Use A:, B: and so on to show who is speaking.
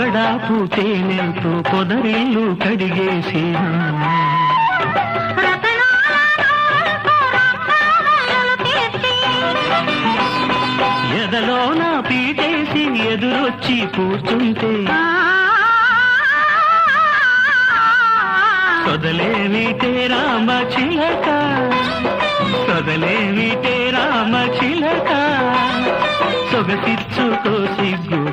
A: పొగడా పూతేనెంతో పొదరిల్లు కడిగేసి. ఎదలో నా పీటేసి ఎదురొచ్చి కూర్చుంటే. కదలేమిటే రామ చిలక. కదలేమిటే రామ చిలక. సొగసిచ్చుకో సిగ్గు